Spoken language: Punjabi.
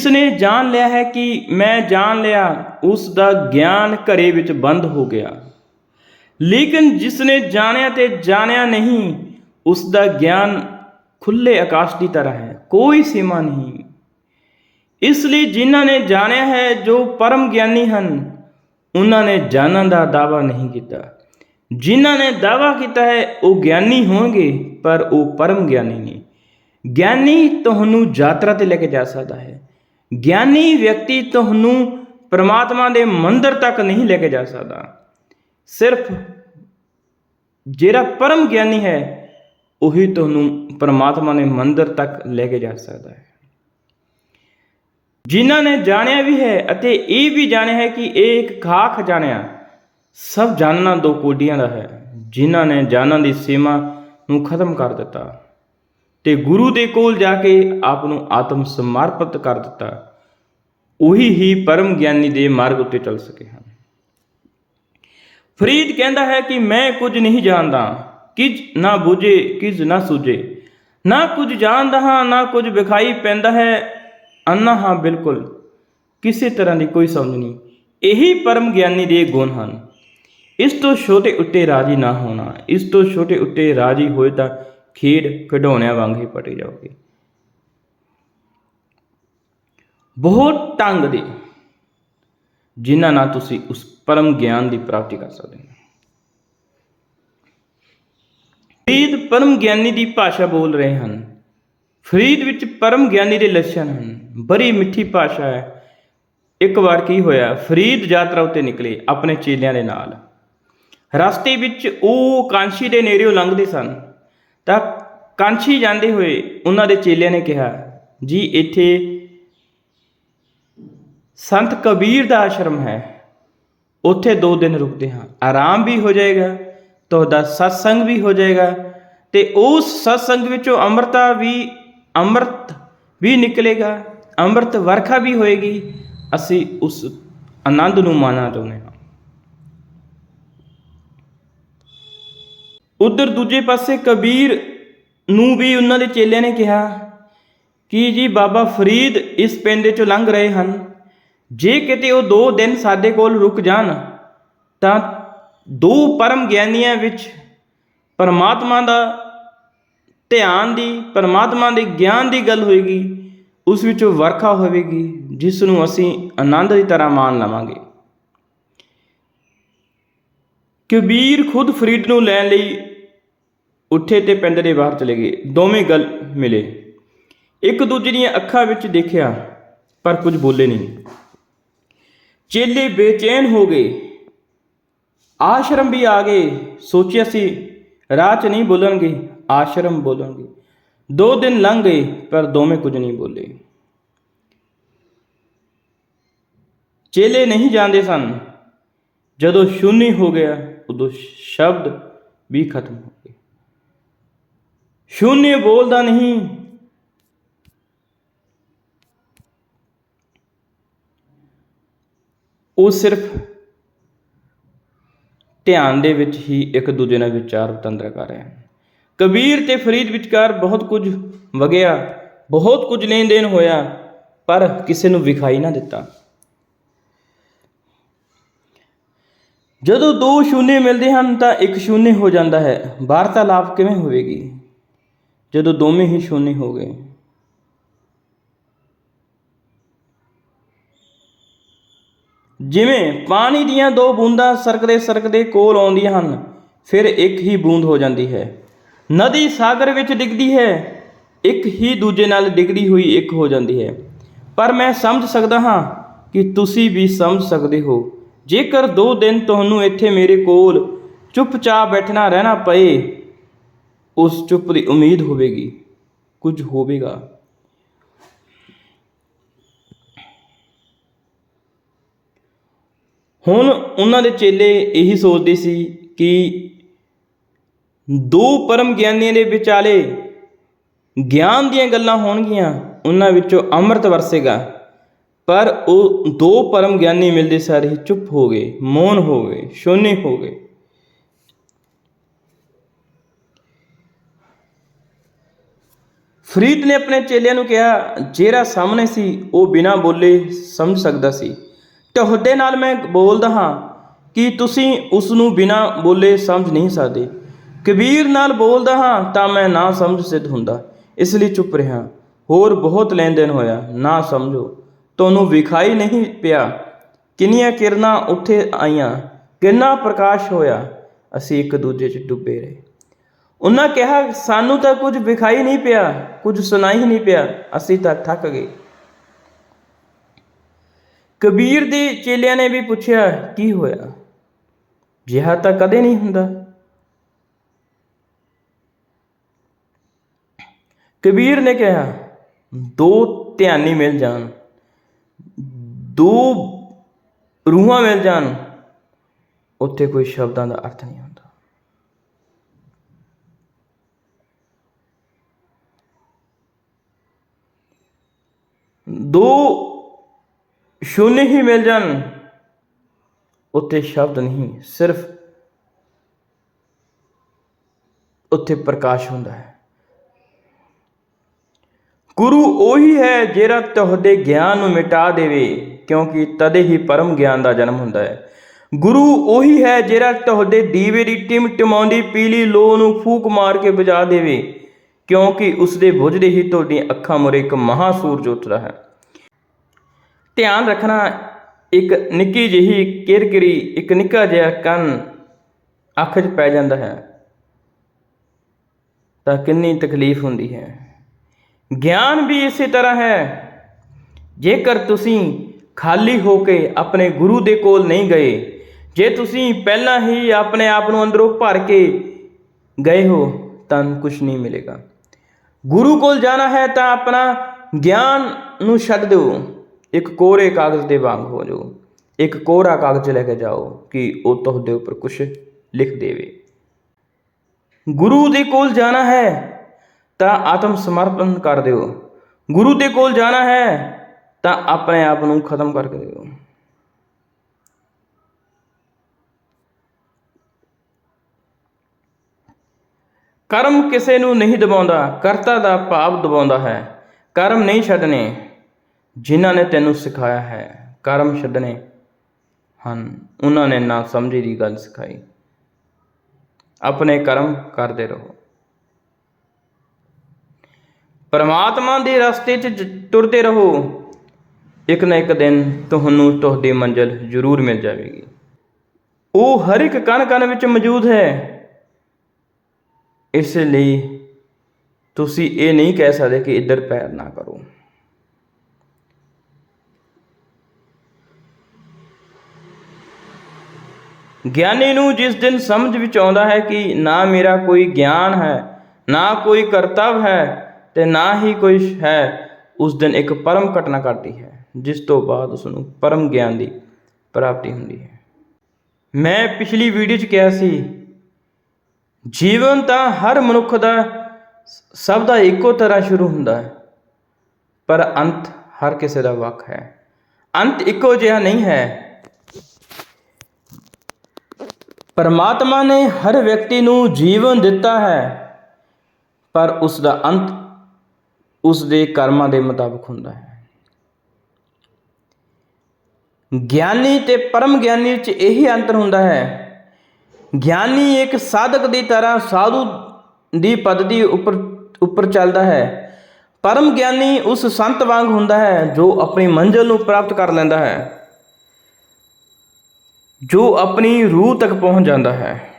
ਜਿਸ ਨੇ ਜਾਣ ਲਿਆ ਹੈ ਕਿ ਮੈਂ ਜਾਣ ਲਿਆ, ਉਸ ਦਾ ਗਿਆਨ ਘਰੇ ਵਿੱਚ ਬੰਦ ਹੋ ਗਿਆ। ਲੇਕਿਨ ਜਿਸ ਨੇ ਜਾਣਿਆ ਤੇ ਜਾਣਿਆ ਨਹੀਂ, ਉਸ ਦਾ ਗਿਆਨ ਖੁੱਲੇ ਆਕਾਸ਼ ਦੀ ਤਰ੍ਹਾਂ ਹੈ, ਕੋਈ ਸੀਮਾ ਨਹੀਂ। ਇਸ ਲਈ ਜਿਨ੍ਹਾਂ ਨੇ ਜਾਣਿਆ ਹੈ, ਜੋ ਪਰਮ ਗਿਆਨੀ ਹਨ, ਉਹਨਾਂ ਨੇ ਜਾਣਨ ਦਾ ਦਾਵਾ ਨਹੀਂ ਕੀਤਾ। ਜਿਨ੍ਹਾਂ ਨੇ ਦਾਵਾ ਕੀਤਾ ਹੈ, ਉਹ ਗਿਆਨੀ ਹੋਣਗੇ, ਪਰ ਉਹ ਪਰਮ ਗਿਆਨੀ ਨਹੀਂ ਗਿਆਨੀ ਤੁਹਾਨੂੰ ਯਾਤਰਾ ਤੇ ਲੈ ਕੇ ਜਾ ਸਕਦਾ ਹੈ। ਗਿਆਨੀ ਵਿਅਕਤੀ ਤੁਹਾਨੂੰ ਪ੍ਰਮਾਤਮਾ ਦੇ ਮੰਦਰ ਤੱਕ ਨਹੀਂ ਲੈ ਕੇ ਜਾ ਸਕਦਾ। ਸਿਰਫ ਜਿਹੜਾ ਪਰਮ ਗਿਆਨੀ ਹੈ, ਉਹੀ ਤੁਹਾਨੂੰ ਪ੍ਰਮਾਤਮਾ ਦੇ ਮੰਦਰ ਤੱਕ ਲੈ ਕੇ ਜਾ ਸਕਦਾ ਹੈ। ਜਿਨ੍ਹਾਂ ਨੇ ਜਾਣਿਆ ਵੀ ਹੈ ਅਤੇ ਇਹ ਵੀ ਜਾਣਿਆ ਹੈ ਕਿ ਇਹ ਇੱਕ ਖਾਖ ਜਾਣਿਆ, ਸਭ ਜਾਣਨਾ ਦੋ ਕੋਡੀਆਂ ਦਾ ਹੈ, ਜਿਨ੍ਹਾਂ ਨੇ ਜਾਣਨ ਦੀ ਸੀਮਾ ਨੂੰ ਖਤਮ ਕਰ ਦਿੱਤਾ। ਤੇ ਗੁਰੂ ਦੇ ਕੋਲ ਜਾ ਕੇ ਆਪ ਨੂੰ ਆਤਮ ਸਮਰਪਿਤ ਕਰ ਦਿੱਤਾ, ਉਹੀ ਹੀ ਪਰਮ ਗਿਆਨੀ ਦੇ ਮਾਰਗ ਉੱਤੇ ਚੱਲ ਸਕੇ ਹਨ। ਫਰੀਦ ਕਹਿੰਦਾ ਹੈ ਕਿ ਮੈਂ ਕੁਝ ਨਹੀਂ ਜਾਣਦਾ ਕਿਜ ਨਾ ਬੁਝੇ ਕਿਜ ਨਾ ਸੂਝੇ। ਨਾ ਕੁਝ ਜਾਣਦਾ ਹਾਂ, ਨਾ ਕੁਝ ਵਿਖਾਈ ਪੈਂਦਾ ਹੈ ਅੰਨਾ ਹਾਂ ਬਿਲਕੁਲ। ਕਿਸੇ ਤਰ੍ਹਾਂ ਦੀ ਕੋਈ ਸਮਝ ਨਹੀਂ। ਇਹੀ ਪਰਮ ਗਿਆਨੀ ਦੇ ਗੁਣ ਹਨ। ਇਸ ਤੋਂ ਛੋਟੇ ਉੱਤੇ ਰਾਜੀ ਨਾ ਹੋਣਾ, ਇਸ ਤੋਂ ਛੋਟੇ ਉੱਤੇ ਰਾਜੀ ਹੋਏ ਤਾਂ ਖੇਡ ਖਿਡੌਣਿਆਂ ਵਾਂਗ ਹੀ ਪਟੀ ਜਾਓਗੇ ਬਹੁਤ ਢੰਗ ਦੇ, ਜਿਨ੍ਹਾਂ ਨਾਲ ਤੁਸੀਂ ਉਸ ਪਰਮ ਗਿਆਨ ਦੀ ਪ੍ਰਾਪਤੀ ਕਰ ਸਕਦੇ ਹੋ। ਫਰੀਦ ਪਰਮ ਗਿਆਨੀ ਦੀ ਭਾਸ਼ਾ ਬੋਲ ਰਹੇ ਹਨ। ਫਰੀਦ ਵਿੱਚ ਪਰਮ ਗਿਆਨੀ ਦੇ ਲੱਛਣ ਹਨ। ਬੜੀ ਮਿੱਠੀ ਭਾਸ਼ਾ ਹੈ। ਇੱਕ ਵਾਰ ਕੀ ਹੋਇਆ, ਫਰੀਦ ਯਾਤਰਾ ਉੱਤੇ ਨਿਕਲੇ ਆਪਣੇ ਚੇਲਿਆਂ ਦੇ ਨਾਲ। ਰਸਤੇ ਵਿੱਚ ਉਹ ਕਾਂਸ਼ੀ ਦੇ ਨੇੜਿਓਂ ਲੰਘਦੇ ਸਨ। ਤਾਂ ਕਾਂਸ਼ੀ ਜਾਂਦੇ ਹੋਏ ਉਹਨਾਂ ਦੇ ਚੇਲਿਆਂ ਨੇ ਕਿਹਾ, ਜੀ, ਇੱਥੇ ਸੰਤ ਕਬੀਰ ਦਾ ਆਸ਼ਰਮ ਹੈ। ਉੱਥੇ ਦੋ ਦਿਨ ਰੁਕਦੇ ਹਾਂ। ਆਰਾਮ ਵੀ ਹੋ ਜਾਏਗਾ, ਤੁਹਾਡਾ ਸਤਸੰਗ ਵੀ ਹੋ ਜਾਏਗਾ ਤੇ ਉਸ ਸਤਸੰਗ ਵਿੱਚੋਂ ਅੰਮ੍ਰਿਤਾ ਵੀ, ਅੰਮ੍ਰਿਤ ਵੀ ਨਿਕਲੇਗਾ, ਅੰਮ੍ਰਿਤ ਵਰਖਾ ਵੀ ਹੋਏਗੀ। ਅਸੀਂ ਉਸ ਆਨੰਦ ਨੂੰ ਮਾਣਨਾ ਚਾਹੁੰਦੇ ਹਾਂ। ਉਧਰ ਦੂਜੇ ਪਾਸੇ ਕਬੀਰ ਨੂੰ ਵੀ ਉਹਨਾਂ ਦੇ ਚੇਲਿਆਂ ਨੇ ਕਿਹਾ, ਕਿ ਜੀ ਬਾਬਾ ਫਰੀਦ ਇਸ ਪਿੰਡ ਚੋਂ ਲੰਘ ਰਹੇ ਹਨ? ਜੇ ਕਿਤੇ ਉਹ ਦੋ ਦਿਨ ਸਾਡੇ ਕੋਲ ਰੁਕ ਜਾਣ, ਤਾਂ ਦੋ ਪਰਮ ਗਿਆਨੀਆਂ ਵਿੱਚ ਪਰਮਾਤਮਾ ਦਾ ਧਿਆਨ ਦੀ, ਪਰਮਾਤਮਾ ਦੇ ਗਿਆਨ ਦੀ ਗੱਲ ਹੋਏਗੀ, ਉਸ ਵਿੱਚੋਂ ਵਰਖਾ ਹੋਵੇਗੀ, ਜਿਸ ਨੂੰ ਅਸੀਂ ਆਨੰਦ ਦੀ ਤਰ੍ਹਾਂ ਮਾਣ ਲਵਾਂਗੇ। ਕਬੀਰ ਖੁਦ ਫਰੀਦ ਨੂੰ ਲੈਣ ਲਈ ਉੱਠੇ ਤੇ ਪਿੰਡ ਦੇ ਬਾਹਰ ਚਲੇ ਗਏ। ਦੋਵੇਂ ਗੱਲ ਮਿਲੇ। ਇੱਕ ਦੂਜੇ ਦੀਆਂ ਅੱਖਾਂ ਵਿੱਚ ਦੇਖਿਆ, ਪਰ ਕੁਝ ਬੋਲੇ ਨਹੀਂ। ਚੇਲੇ ਬੇਚੈਨ ਹੋ ਗਏ। ਆਸ਼ਰਮ ਵੀ ਆ ਗਏ। ਸੋਚਿਆ ਸੀ, ਰਾਹ 'ਚ ਨਹੀਂ ਬੋਲਣਗੇ, ਆਸ਼ਰਮ ਬੋਲਣਗੇ। ਦੋ ਦਿਨ ਲੰਘ ਗਏ, ਪਰ ਦੋਵੇਂ ਕੁਝ ਨਹੀਂ ਬੋਲੇ। ਚੇਲੇ ਨਹੀਂ ਜਾਂਦੇ ਸਨ। ਜਦੋਂ ਸ਼ੂਨੀ ਹੋ ਗਿਆ, ਉਦੋਂ ਸ਼ਬਦ ਵੀ ਖਤਮ ਹੋ ਗਏ ਸ਼ੂન્ય ਬੋਲਦਾ ਨਹੀਂ। ਉਹ ਸਿਰਫ ਧਿਆਨ ਦੇ ਵਿੱਚ ਹੀ ਇੱਕ ਦੂਜੇ ਨਾਲ ਵਿਚਾਰ ਵਟਾਂਦਰਾ ਕਰ ਰਹੇ ਹਨ ਕਬੀਰ ਤੇ ਫਰੀਦ ਵਿਚਕਾਰ ਬਹੁਤ ਕੁਝ ਵਗਿਆ, ਬਹੁਤ ਕੁਝ ਲੈਣ ਦੇਣ ਹੋਇਆ, ਪਰ ਕਿਸੇ ਨੂੰ ਵਿਖਾਈ ਨਾ ਦਿੱਤਾ। ਜਦੋਂ ਦੋ ਸ਼ੂਨੇ ਮਿਲਦੇ ਹਨ ਤਾਂ ਇੱਕ ਸ਼ੂਨੇ ਹੋ ਜਾਂਦਾ ਹੈ। ਵਾਰਤਾਲਾਪ ਕਿਵੇਂ ਹੋਵੇਗੀ? ਜਦੋਂ ਦੋਵੇਂ ਹੀ ਸ਼ੂਨੇ ਹੋ ਗਏ। ਜਿਵੇਂ ਪਾਣੀ ਦੀਆਂ ਦੋ ਬੂੰਦਾਂ ਸਰਕਦੇ ਸਰਕਦੇ ਕੋਲ ਆਉਂਦੀਆਂ ਹਨ, ਫਿਰ ਇੱਕ ਹੀ ਬੂੰਦ ਹੋ ਜਾਂਦੀ ਹੈ। ਨਦੀ ਸਾਗਰ ਵਿੱਚ ਡਿੱਗਦੀ ਹੈ, ਇੱਕ ਹੀ ਦੂਜੇ ਨਾਲ ਡਿੱਗਦੀ ਹੋਈ ਇੱਕ ਹੋ ਜਾਂਦੀ ਹੈ। ਪਰ ਮੈਂ ਸਮਝ ਸਕਦਾ ਹਾਂ ਕਿ ਤੁਸੀਂ ਵੀ ਸਮਝ ਸਕਦੇ ਹੋ, ਜੇਕਰ ਦੋ ਦਿਨ ਤੁਹਾਨੂੰ ਇੱਥੇ ਮੇਰੇ ਕੋਲ ਚੁੱਪਚਾਪ ਬੈਠਣਾ ਰਹਿਣਾ ਪਏ ਉਸ ਚੁੱਪ ਦੀ ਉਮੀਦ ਹੋਵੇਗੀ, ਕੁਝ ਹੋਵੇਗਾ। ਹੁਣ ਉਹਨਾਂ ਦੇ ਚੇਲੇ ਇਹੀ ਸੋਚਦੇ ਸੀ ਕਿ ਦੋ ਪਰਮ ਗਿਆਨੀਆਂ ਦੇ ਵਿਚਾਲੇ ਗਿਆਨ ਦੀਆਂ ਗੱਲਾਂ ਹੋਣਗੀਆਂ, ਉਹਨਾਂ ਵਿੱਚੋਂ ਅੰਮ੍ਰਿਤ ਵਰਸੇਗਾ। ਪਰ ਉਹ ਦੋ ਪਰਮ ਗਿਆਨੀ ਮਿਲਦੇ ਸਾਰੇ ਹੀ ਚੁੱਪ ਹੋ ਗਏ, ਮੌਨ ਹੋ ਗਏ, ਸ਼ੂਨੇ ਹੋ ਗਏ। ਫਰੀਦ ਨੇ ਆਪਣੇ ਚੇਲਿਆਂ ਨੂੰ ਕਿਹਾ, ਜਿਹੜਾ ਸਾਹਮਣੇ ਸੀ, ਉਹ ਬਿਨਾਂ ਬੋਲੇ ਸਮਝ ਸਕਦਾ ਸੀ। ਤੁਹਾਡੇ ਨਾਲ ਮੈਂ ਬੋਲਦਾ ਹਾਂ ਕਿ ਤੁਸੀਂ ਉਸ ਨੂੰ ਬਿਨਾਂ ਬੋਲੇ ਸਮਝ ਨਹੀਂ ਸਕਦੇ। ਕਬੀਰ ਨਾਲ ਬੋਲਦਾ ਹਾਂ ਤਾਂ ਮੈਂ ਨਾ ਸਮਝ ਸਿੱਧ ਹੁੰਦਾ। ਇਸ ਲਈ ਚੁੱਪ ਰਿਹਾ। ਹੋਰ ਬਹੁਤ ਲੈਣ ਦੇਣ ਹੋਇਆ। ਨਾ ਸਮਝੋ। ਤੁਹਾਨੂੰ ਵਿਖਾਈ ਨਹੀਂ ਪਿਆ। ਕਿੰਨੀਆਂ ਕਿਰਨਾਂ ਉੱਥੇ ਆਈਆਂ। ਕਿੰਨਾ ਪ੍ਰਕਾਸ਼ ਹੋਇਆ। ਅਸੀਂ ਇੱਕ ਦੂਜੇ 'ਚ ਡੁੱਬੇ ਰਹੇ। ਉਹਨਾਂ ਕਿਹਾ, ਸਾਨੂੰ ਤਾਂ ਕੁਝ ਵਿਖਾਈ ਨਹੀਂ ਪਿਆ, ਕੁਝ ਸੁਣਾਈ ਨਹੀਂ ਪਿਆ। ਅਸੀਂ ਤਾਂ ਥੱਕ ਗਏ। ਕਬੀਰ ਦੇ ਚੇਲਿਆਂ ਨੇ ਵੀ ਪੁੱਛਿਆ, ਕੀ ਹੋਇਆ? ਜਿਹਾ ਤਾਂ ਕਦੇ ਨਹੀਂ ਹੁੰਦਾ। ਕਬੀਰ ਨੇ ਕਿਹਾ, ਦੋ ਧਿਆਨੀ ਮਿਲ ਜਾਣ। ਦੋ ਰੂਹਾਂ ਮਿਲ ਜਾਣ। ਉੱਥੇ ਕੋਈ ਸ਼ਬਦਾਂ ਦਾ ਅਰਥ ਨਹੀਂ ਹੁੰਦਾ। ਦੋ ਸ਼ੂਨ ਹੀ ਮਿਲ ਜਾਣ। ਉੱਥੇ ਸ਼ਬਦ ਨਹੀਂ, ਸਿਰਫ ਉੱਥੇ ਪ੍ਰਕਾਸ਼ ਹੁੰਦਾ ਹੈ। ਗੁਰੂ ਉਹੀ ਹੈ ਜਿਹੜਾ ਤੁਹਾਡੇ ਗਿਆਨ ਨੂੰ ਮਿਟਾ ਦੇਵੇ, ਕਿਉਂਕਿ ਤਦੇ ਹੀ ਪਰਮ ਗਿਆਨ ਦਾ ਜਨਮ ਹੁੰਦਾ ਹੈ। ਗੁਰੂ ਉਹੀ ਹੈ ਜਿਹੜਾ ਤੁਹਾਡੇ ਦੀਵੇ ਦੀ ਟਿਮ ਟਿਮਾਉਂਦੀ ਪੀਲੀ ਲੋ ਨੂੰ ਫੂਕ ਮਾਰ ਕੇ ਬੁਝਾ ਦੇਵੇ। ਕਿਉਂਕਿ ਉਸ ਦੇ ਬੁਝਦੇ ਹੀ ਤੁਹਾਡੀਆਂ ਅੱਖਾਂ ਮੁਰੇ ਇੱਕ ਮਹਾ ਸੂਰਜ ਉੱਠਦਾ ਹੈ। ਧਿਆਨ ਰੱਖਣਾ ਇੱਕ ਨਿੱਕੀ ਜਿਹੀ ਕਿਰਕਿਰੀ, ਇੱਕ ਨਿੱਕਾ ਜਿਹਾ ਕੰਨ ਅੱਖ 'ਚ ਪੈ ਜਾਂਦਾ ਹੈ। ਤਾਂ ਕਿੰਨੀ ਤਕਲੀਫ ਹੁੰਦੀ ਹੈ। ਗਿਆਨ ਵੀ ਇਸੇ ਤਰ੍ਹਾਂ ਹੈ। ਜੇਕਰ ਤੁਸੀਂ ਖਾਲੀ ਹੋ ਕੇ ਆਪਣੇ ਗੁਰੂ ਦੇ ਕੋਲ ਨਹੀਂ ਗਏ, ਜੇ ਤੁਸੀਂ ਪਹਿਲਾਂ ਹੀ ਆਪਣੇ ਆਪ ਨੂੰ ਅੰਦਰੋਂ ਭਰ ਕੇ ਗਏ ਹੋ, ਤਾਂ ਕੁਝ ਨਹੀਂ ਮਿਲੇਗਾ। ਗੁਰੂ ਕੋਲ ਜਾਣਾ ਹੈ ਤਾਂ ਆਪਣਾ ਗਿਆਨ ਨੂੰ ਛੱਡ ਦਿਓ। ਇੱਕ ਕੋਰੇ ਕਾਗਜ਼ ਦੇ ਵਾਂਗ ਹੋ ਜਾਓ। ਇੱਕ ਕੋਰਾ ਕਾਗਜ਼ ਲੈ ਕੇ ਜਾਓ ਕਿ ਉਹ ਤੁਹਾਡੇ ਉੱਪਰ ਕੁਝ ਲਿਖ ਦੇਵੇ। ਗੁਰੂ ਦੇ ਕੋਲ ਜਾਣਾ ਹੈ ਤਾਂ ਆਤਮ ਸਮਰਪਣ ਕਰ ਦਿਓ। ਗੁਰੂ ਦੇ ਕੋਲ ਜਾਣਾ ਹੈ ਤਾਂ ਆਪਣੇ ਆਪ ਨੂੰ ਖਤਮ ਕਰ ਦਿਓ। ਕਰਮ ਕਿਸੇ ਨੂੰ ਨਹੀਂ ਦਬਾਉਂਦਾ, ਕਰਤਾ ਦਾ ਭਾਵ ਦਬਾਉਂਦਾ ਹੈ। ਕਰਮ ਨਹੀਂ ਛੱਡਣੇ, ਜਿਨ੍ਹਾਂ ਨੇ ਤੈਨੂੰ ਸਿਖਾਇਆ ਹੈ, ਕਰਮ ਛੱਡਣੇ ਹਨ। ਉਹਨਾਂ ਨੇ ਨਾ ਸਮਝੀ ਦੀ ਗੱਲ ਸਿਖਾਈ। ਆਪਣੇ ਕਰਮ ਕਰਦੇ ਰਹੋ। ਪਰਮਾਤਮਾ ਦੇ ਰਸਤੇ 'ਚ ਤੁਰਦੇ ਰਹੋ। ਇੱਕ ਨਾ ਇੱਕ ਦਿਨ ਤੁਹਾਨੂੰ ਤੁਹਾਡੀ ਮੰਜ਼ਿਲ ਜ਼ਰੂਰ ਮਿਲ ਜਾਵੇਗੀ। ਉਹ ਹਰ ਇੱਕ ਕਣ ਕਣ ਵਿੱਚ ਮੌਜੂਦ ਹੈ। ਇਸ ਲਈ ਤੁਸੀਂ ਇਹ ਨਹੀਂ ਕਹਿ ਸਕਦੇ ਕਿ ਇੱਧਰ ਪੈਰ ਨਾ ਕਰੋ। ਗਿਆਨੀ ਨੂੰ ਜਿਸ ਦਿਨ ਸਮਝ ਵਿੱਚ ਆਉਂਦਾ ਹੈ ਕਿ ਨਾ ਮੇਰਾ ਕੋਈ ਗਿਆਨ ਹੈ, ਨਾ ਕੋਈ ਕਰਤੱਵ ਹੈ ਤੇ ਨਾ ਹੀ ਕੋਈ ਹੈ, ਉਸ ਦਿਨ ਇੱਕ ਪਰਮ ਘਟਨਾ ਘਟਦੀ ਹੈ, ਜਿਸ ਤੋਂ ਬਾਅਦ ਉਸ ਨੂੰ ਪਰਮ ਗਿਆਨ ਦੀ ਪ੍ਰਾਪਤੀ ਹੁੰਦੀ ਹੈ। ਮੈਂ ਪਿਛਲੀ ਵੀਡੀਓ 'ਚ ਕਿਹਾ ਸੀ ਜੀਵਨ ਤਾਂ ਹਰ ਮਨੁੱਖ ਦਾ ਸਭ ਦਾ ਇੱਕੋ ਤਰ੍ਹਾਂ ਸ਼ੁਰੂ ਹੁੰਦਾ ਹੈ, ਪਰ ਅੰਤ ਹਰ ਕਿਸੇ ਦਾ ਵੱਖ ਹੈ। ਅੰਤ ਇੱਕੋ ਜਿਹਾ ਨਹੀਂ ਹੈ। ਪਰਮਾਤਮਾ ਨੇ ਹਰ ਵਿਅਕਤੀ ਨੂੰ ਜੀਵਨ ਦਿੱਤਾ ਹੈ, ਪਰ ਉਸ ਦਾ ਅੰਤ ਉਸ ਦੇ ਕਰਮਾਂ ਦੇ ਮੁਤਾਬਕ ਹੁੰਦਾ ਹੈ। ਗਿਆਨੀ ਤੇ ਪਰਮ ਗਿਆਨੀ ਵਿੱਚ ਇਹੀ ਅੰਤਰ ਹੁੰਦਾ ਹੈ ਗਿਆਨੀ ਇੱਕ ਸਾਧਕ ਦੀ ਤਰ੍ਹਾਂ ਸਾਧੂ ਦੀ ਪਦਵੀ ਉੱਪਰ ਉੱਪਰ ਚੱਲਦਾ ਹੈ। ਪਰਮ ਗਿਆਨੀ ਉਸ ਸੰਤ ਵਾਂਗ ਹੁੰਦਾ ਹੈ ਜੋ ਆਪਣੀ ਮੰਜ਼ਿਲ ਨੂੰ ਪ੍ਰਾਪਤ ਕਰ ਲੈਂਦਾ ਹੈ, ਜੋ ਆਪਣੀ ਰੂਹ ਤੱਕ ਪਹੁੰਚ ਜਾਂਦਾ ਹੈ।